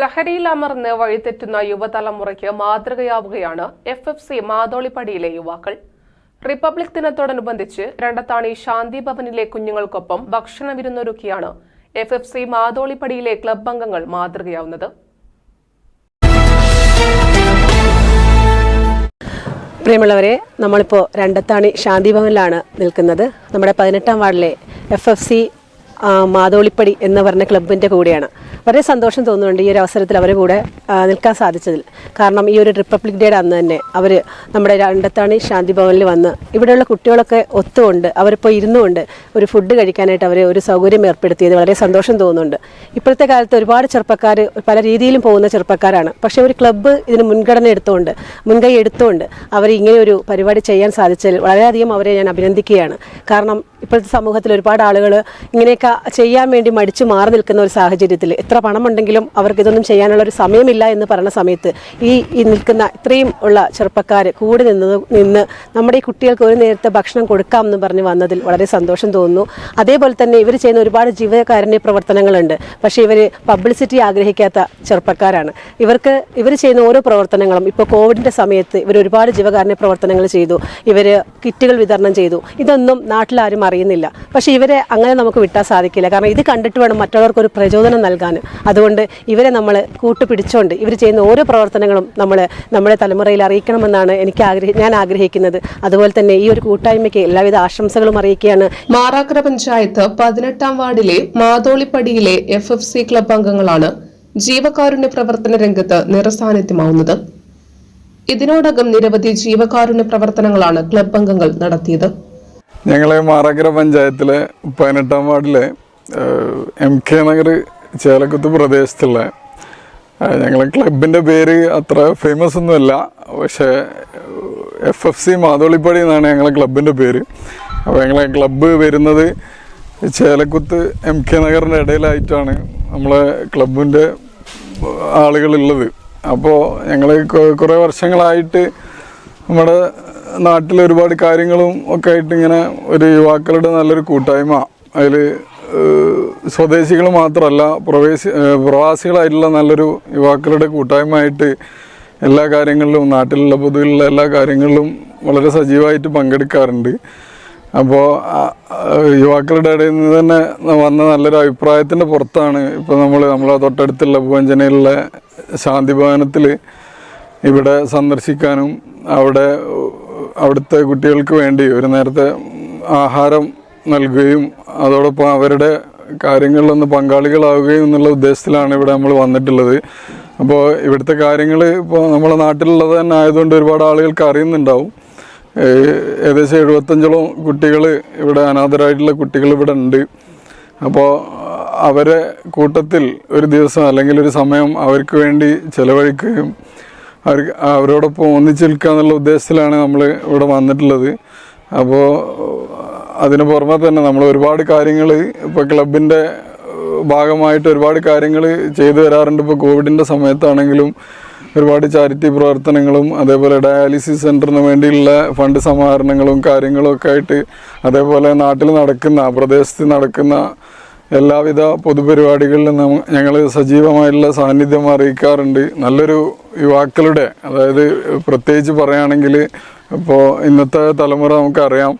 ലഹരിയിൽ അമർന്ന് വഴിതെറ്റുന്ന യുവതലമുറയ്ക്ക് മാതൃകയാവുകയാണ് എഫ് എഫ് സി മാതോളിപ്പടിയിലെ യുവാക്കൾ. റിപ്പബ്ലിക് ദിനത്തോടനുബന്ധിച്ച് രണ്ടത്താണി ശാന്തി ഭവനിലെ കുഞ്ഞുങ്ങൾക്കൊപ്പം ഭക്ഷണ വിരുന്നൊരുക്കിയാണ് എഫ് എഫ് സി മാതോളിപ്പടിയിലെ ക്ലബ് അംഗങ്ങൾ മാതൃകയാവുന്നത്. പ്രിയമുള്ളവരെ നമ്മളിപ്പോൾ രണ്ടത്താണി ശാന്തി ഭവനിലാണ് നിൽക്കുന്നത്. നമ്മുടെ പതിനെട്ടാം വാർഡിലെ എഫ് എഫ് സി മാതോളിപ്പടി എന്ന് പറഞ്ഞ ക്ലബിന്റെ കൂടെയാണ്. വളരെ സന്തോഷം തോന്നുന്നുണ്ട് ഈ ഒരു അവസരത്തിൽ അവരുടെ കൂടെ നിൽക്കാൻ സാധിച്ചതിൽ. കാരണം ഈ ഒരു റിപ്പബ്ലിക് ഡേയുടെ അന്ന് തന്നെ അവർ നമ്മുടെ രണ്ടത്താണി ശാന്തി ഭവനിൽ വന്ന് ഇവിടെയുള്ള കുട്ടികളൊക്കെ ഒത്തുകൊണ്ട് അവരിപ്പോൾ ഇരുന്നുകൊണ്ട് ഒരു ഫുഡ് കഴിക്കാനായിട്ട് അവർ ഒരു സൗകര്യം ഏർപ്പെടുത്തിയത് വളരെ സന്തോഷം തോന്നുന്നുണ്ട്. ഇപ്പോഴത്തെ കാലത്ത് ഒരുപാട് ചെറുപ്പക്കാർ പല രീതിയിലും പോകുന്ന ചെറുപ്പക്കാരാണ്. പക്ഷേ ഒരു ക്ലബ്ബ് ഇതിന് മുൻഗണന എടുത്തുകൊണ്ട് മുൻകൈ എടുത്തുകൊണ്ട് അവർ ഇങ്ങനെ ഒരു പരിപാടി ചെയ്യാൻ സാധിച്ചതിൽ വളരെയധികം അവരെ ഞാൻ അഭിനന്ദിക്കുകയാണ്. കാരണം ഇപ്പോഴത്തെ സമൂഹത്തിൽ ഒരുപാട് ആളുകൾ ഇങ്ങനെയൊക്കെ ചെയ്യാൻ വേണ്ടി മടിച്ചു മാറി നിൽക്കുന്ന ഒരു സാഹചര്യത്തിൽ എത്ര പണമുണ്ടെങ്കിലും അവർക്ക് ഇതൊന്നും ചെയ്യാനുള്ള ഒരു സമയമില്ല എന്ന് പറയുന്ന സമയത്ത് ഈ നിൽക്കുന്ന ഇത്രയും ഉള്ള ചെറുപ്പക്കാർ കൂടി നിന്ന് നിന്ന് നമ്മുടെ ഈ കുട്ടികൾക്ക് ഒരു നേരത്തെ ഭക്ഷണം കൊടുക്കാം എന്ന് പറഞ്ഞ് വന്നതിൽ വളരെ സന്തോഷം തോന്നുന്നു. അതേപോലെ തന്നെ ഇവർ ചെയ്യുന്ന ഒരുപാട് ജീവകാരുണ്യ പ്രവർത്തനങ്ങളുണ്ട്. പക്ഷേ ഇവർ പബ്ലിസിറ്റി ആഗ്രഹിക്കാത്ത ചെറുപ്പക്കാരാണ്. ഇവർക്ക് ഇവർ ചെയ്യുന്ന ഓരോ പ്രവർത്തനങ്ങളും ഇപ്പോൾ കോവിഡിന്റെ സമയത്ത് ഇവർ ഒരുപാട് ജീവകാരുണ്യ പ്രവർത്തനങ്ങൾ ചെയ്തു. ഇവർ കിറ്റുകൾ വിതരണം ചെയ്തു. ഇതൊന്നും നാട്ടിലാരും അറിയുന്നില്ല. പക്ഷേ ഇവരെ അങ്ങനെ നമുക്ക് വിട്ടാൽ സാധിക്കില്ല. കാരണം ഇത് കണ്ടിട്ട് വേണം മറ്റുള്ളവർക്ക് ഒരു പ്രചോദനം നൽകാൻ. അതുകൊണ്ട് ഇവരെ നമ്മൾ കൂട്ടുപിടിച്ചുകൊണ്ട് ഇവർ ചെയ്യുന്ന ഓരോ പ്രവർത്തനങ്ങളും നമ്മൾ നമ്മുടെ തലമുറയിൽ അറിയിക്കണമെന്നാണ് എനിക്ക് ആഗ്രഹി ഞാൻ ആഗ്രഹിക്കുന്നത്. അതുപോലെ തന്നെ ഈ ഒരു കൂട്ടായ്മയ്ക്ക് എല്ലാവിധ ആശംസകളും അറിയിക്കുകയാണ്. മാറാക്കര പഞ്ചായത്ത് പതിനെട്ടാം വാർഡിലെ മാതോളിപ്പടിയിലെ എഫ് എഫ് സി ക്ലബ് അംഗങ്ങളാണ് ജീവകാരുണ്യ പ്രവർത്തന രംഗത്ത് നിറസാന്നിധ്യമാവുന്നത്. ഇതിനോടകം നിരവധി ജീവകാരുണ്യ പ്രവർത്തനങ്ങളാണ് ക്ലബ് അംഗങ്ങൾ നടത്തിയത്. ഞങ്ങൾ മാറാക്കര പഞ്ചായത്തിലെ പതിനെട്ടാം വാർഡിലെ എം കെ നഗർ ചേലക്കുത്ത് പ്രദേശത്തുള്ള ഞങ്ങളെ ക്ലബിന്റെ പേര് അത്ര ഫേമസ് ഒന്നുമല്ല. പക്ഷേ എഫ് എഫ് സി മാതോളിപ്പടി എന്നാണ് ഞങ്ങളെ ക്ലബിന്റെ പേര്. അപ്പോൾ ഞങ്ങളെ ക്ലബ്ബ് വരുന്നത് ചേലക്കുത്ത് എം കെ നഗറിന്റെ ഇടയിലായിട്ടാണ് നമ്മളെ ക്ലബിന്റെ ആളുകളുള്ളത്. അപ്പോൾ ഞങ്ങൾ കുറേ വർഷങ്ങളായിട്ട് നമ്മുടെ നാട്ടിൽ ഒരുപാട് കാര്യങ്ങളും ഒക്കെ ആയിട്ട് ഇങ്ങനെ ഒരു യുവാക്കളുടെ നല്ലൊരു കൂട്ടായ്മ. അതിൽ സ്വദേശികൾ മാത്രമല്ല പ്രവേശി പ്രവാസികളായിട്ടുള്ള നല്ലൊരു യുവാക്കളുടെ കൂട്ടായ്മ ആയിട്ട് എല്ലാ കാര്യങ്ങളിലും നാട്ടിലുള്ള പൊതുവിലുള്ള എല്ലാ കാര്യങ്ങളിലും വളരെ സജീവമായിട്ട് പങ്കെടുക്കാറുണ്ട്. അപ്പോൾ യുവാക്കളുടെ ഇടയിൽ നിന്ന് തന്നെ വന്ന നല്ലൊരു അഭിപ്രായത്തിന്റെ പുറത്താണ് ഇപ്പോൾ നമ്മൾ നമ്മളെ തൊട്ടടുത്തുള്ള പൂവഞ്ചനയിലുള്ള ശാന്തി ഭവനത്തിൽ ഇവിടെ സന്ദർശിക്കാനും അവിടെ അവിടുത്തെ കുട്ടികൾക്ക് വേണ്ടി ഒരു നേരത്തെ ആഹാരം നൽകുകയും അതോടൊപ്പം അവരുടെ കാര്യങ്ങളിലൊന്ന് പങ്കാളികളാവുകയും എന്നുള്ള ഉദ്ദേശത്തിലാണ് ഇവിടെ നമ്മൾ വന്നിട്ടുള്ളത്. അപ്പോൾ ഇവിടുത്തെ കാര്യങ്ങൾ ഇപ്പോൾ നമ്മളെ നാട്ടിലുള്ളത് തന്നെ ആയതുകൊണ്ട് ഒരുപാട് ആളുകൾക്ക് അറിയുന്നുണ്ടാവും. ഏകദേശം എഴുപത്തഞ്ചോളം കുട്ടികൾ ഇവിടെ അനാഥരായിട്ടുള്ള കുട്ടികൾ ഇവിടെ ഉണ്ട്. അപ്പോൾ അവരെ കൂട്ടത്തിൽ ഒരു ദിവസം അല്ലെങ്കിൽ ഒരു സമയം അവർക്ക് വേണ്ടി ചെലവഴിക്കുകയും അവർ അവരോടൊപ്പം ഒന്നിച്ച് നിൽക്കുക എന്നുള്ള ഉദ്ദേശത്തിലാണ് നമ്മൾ ഇവിടെ വന്നിട്ടുള്ളത്. അപ്പോൾ അതിന് പുറമെ തന്നെ നമ്മൾ ഒരുപാട് കാര്യങ്ങൾ ഇപ്പോൾ ക്ലബിന്റെ ഭാഗമായിട്ട് ഒരുപാട് കാര്യങ്ങൾ ചെയ്തു വരാറുണ്ട് ഇപ്പോൾ കോവിഡിന്റെ സമയത്താണെങ്കിലും ഒരുപാട് ചാരിറ്റി പ്രവർത്തനങ്ങളും അതേപോലെ ഡയാലിസിസ് സെന്ററിന് വേണ്ടിയുള്ള ഫണ്ട് സമാഹരണങ്ങളും കാര്യങ്ങളും ഒക്കെ ആയിട്ട് അതേപോലെ നാട്ടിൽ നടക്കുന്ന പ്രദേശത്ത് നടക്കുന്ന എല്ലാവിധ പൊതുപരിപാടികളിലും ഞങ്ങൾ സജീവമായിട്ടുള്ള സാന്നിധ്യം അറിയിക്കാറുണ്ട്. നല്ലൊരു യുവാക്കളുടെ അതായത് പ്രത്യേകിച്ച് പറയുകയാണെങ്കിൽ ഇപ്പോൾ ഇന്നത്തെ തലമുറ നമുക്കറിയാം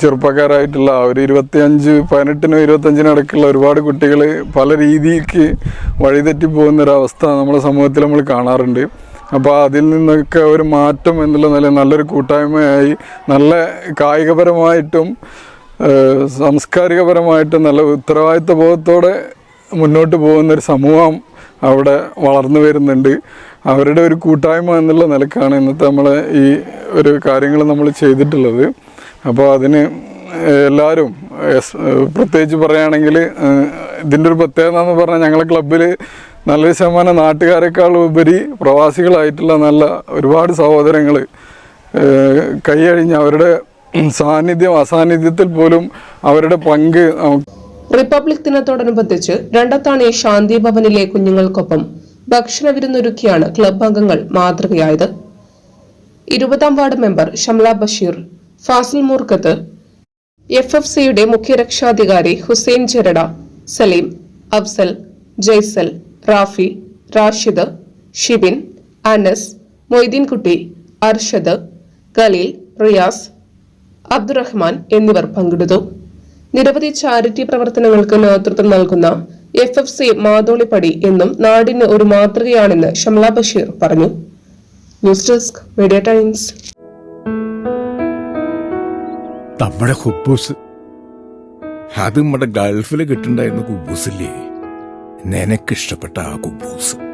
ചെറുപ്പക്കാരായിട്ടുള്ള ഒരു ഇരുപത്തിയഞ്ച് പതിനെട്ടിനും ഇരുപത്തഞ്ചിനും ഇടയ്ക്കുള്ള ഒരുപാട് കുട്ടികൾ പല രീതിക്ക് വഴിതെറ്റി പോകുന്ന ഒരു അവസ്ഥ നമ്മുടെ സമൂഹത്തിൽ നമ്മൾ കാണാറുണ്ട്. അപ്പോൾ അതിൽ നിന്നൊക്കെ ഒരു മാറ്റം എന്നുള്ള നില നല്ലൊരു കൂട്ടായ്മയായി നല്ല കായികപരമായിട്ടും സാംസ്കാരികപരമായിട്ടും നല്ല ഉത്തരവാദിത്വ ബോധത്തോടെ മുന്നോട്ട് പോകുന്നൊരു സമൂഹം അവിടെ വളർന്നു വരുന്നുണ്ട്. അവരുടെ ഒരു കൂട്ടായ്മ എന്നുള്ള നിലക്കാണ് ഇന്നത്തെ നമ്മൾ ഈ ഒരു കാര്യങ്ങൾ നമ്മൾ ചെയ്തിട്ടുള്ളത്. അപ്പോൾ അതിന് എല്ലാവരും പ്രത്യേകിച്ച് പറയുകയാണെങ്കിൽ ഇതിന്റെ ഒരു പ്രത്യേകത എന്ന് പറഞ്ഞാൽ ഞങ്ങളെ ക്ലബ്ബിൽ നല്ല ശതമാനം നാട്ടുകാരെക്കാൾ ഉപരി പ്രവാസികളായിട്ടുള്ള നല്ല ഒരുപാട് സഹോദരങ്ങൾ കൈയഴിഞ്ഞ് അവരുടെ സാന്നിധ്യം അസാന്നിധ്യത്തിൽ പോലും അവരുടെ പങ്ക് നമുക്ക് റിപ്പബ്ലിക് ദിനത്തോടനുബന്ധിച്ച് രണ്ടത്താണി ശാന്തി ഭവനിലെ കുഞ്ഞുങ്ങൾക്കൊപ്പം ഭക്ഷണ വിരുന്നൊരുക്കിയാണ് ക്ലബ് അംഗങ്ങൾ മാതൃകയായത്. ഇരുപതാം ward member Shamla Basheer Fasil Moorkkath F F സിയുടെ മുഖ്യ രക്ഷാധികാരി ഹുസൈൻ ചെരട സലീം അഫ്സൽ ജയ്സൽ റാഫി റാഷിദ് ഷിബിൻ അനസ് മൊയ്തീൻകുട്ടി അർഷദ് ഖലീൽ റിയാസ് അബ്ദുറഹ്മാൻ എന്നിവർ പങ്കെടുത്തു നിരവധി ചാരിറ്റി പ്രവർത്തനങ്ങൾക്ക് നേതൃത്വം നൽകുന്ന എഫ് എഫ് സി മാതോളിപ്പടി എന്നും നാടിന് ഒരു മാതൃകയാണെന്ന് ഷംല ബഷീർ പറഞ്ഞു. News desk media times. നമ്മുടെ ഹുബൂസ്. അത് നമ്മുടെ ഗൾഫിൽ കിട്ടുണ്ടായിരുന്ന കുബൂസില്ലേ? നിനക്കിഷ്ടപ്പെട്ട ആ കുബൂസ്.